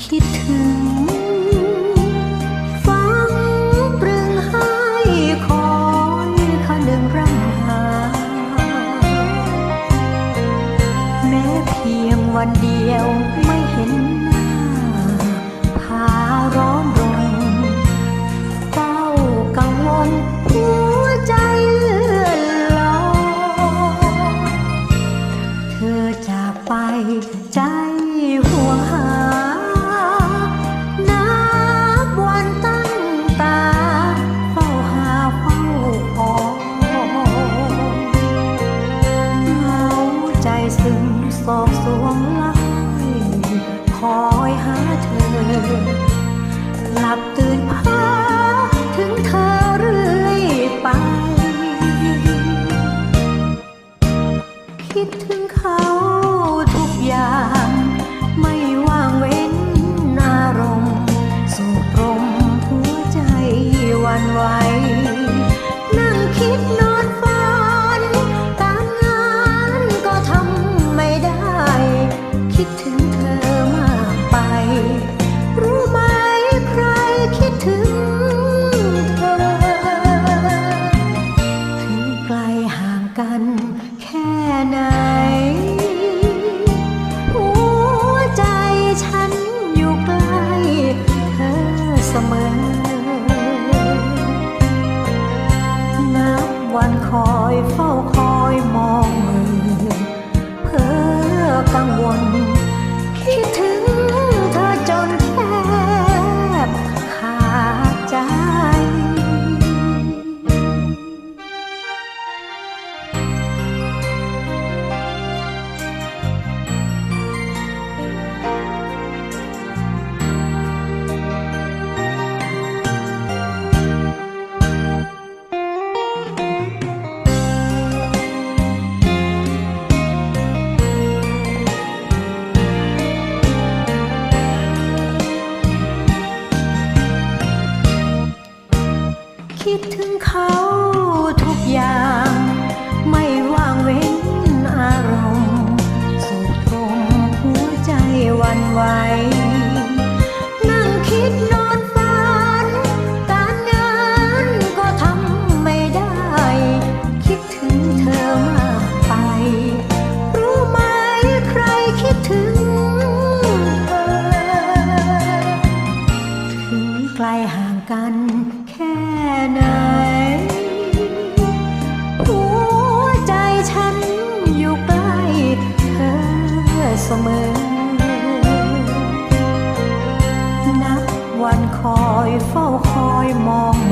คิดถึง ฟังปรึงให้คอยข้าหนึ่งรำหา แม้เพียงวันเดียวไม่เห็น อยหาเธอ หลับตื่นพาถึงเธอเรื่อยไป เฝ้า ย่างไม่ว่างเว้นอารมณ์สุดตรงหัวใจวันไหวนั่งคิดนอนฝัน การงานก็ทำไม่ได้ คิดถึงเธอมากไป รู้ไหมใครคิดถึงเธอถึงไกลห่างกัน ใจฉันอยู่ใกล้เธอเสมอ นับวันคอยเฝ้าคอยมอง